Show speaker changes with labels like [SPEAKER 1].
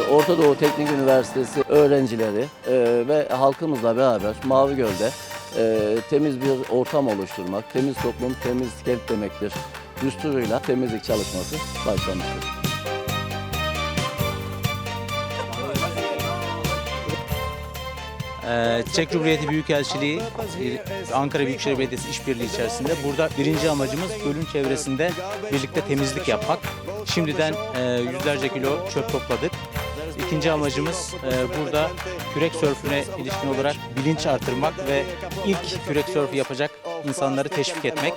[SPEAKER 1] Orta Doğu Teknik Üniversitesi öğrencileri e, ve halkımızla beraber Mavi Göl'de e, temiz bir ortam oluşturmak, temiz toplum, temiz kent demektir. Düsturuyla temizlik çalışması başlamıştır.
[SPEAKER 2] Ee, Çek Cumhuriyeti Büyükelçiliği, Ankara Büyükşehir Belediyesi işbirliği içerisinde burada birinci amacımız gölün çevresinde birlikte temizlik yapmak. Şimdiden e, yüzlerce kilo çöp topladık. İkinci amacımız e, burada kürek sörfüne ilişkin olarak bilinç artırmak ve ilk kürek sörfü yapacak insanları teşvik etmek.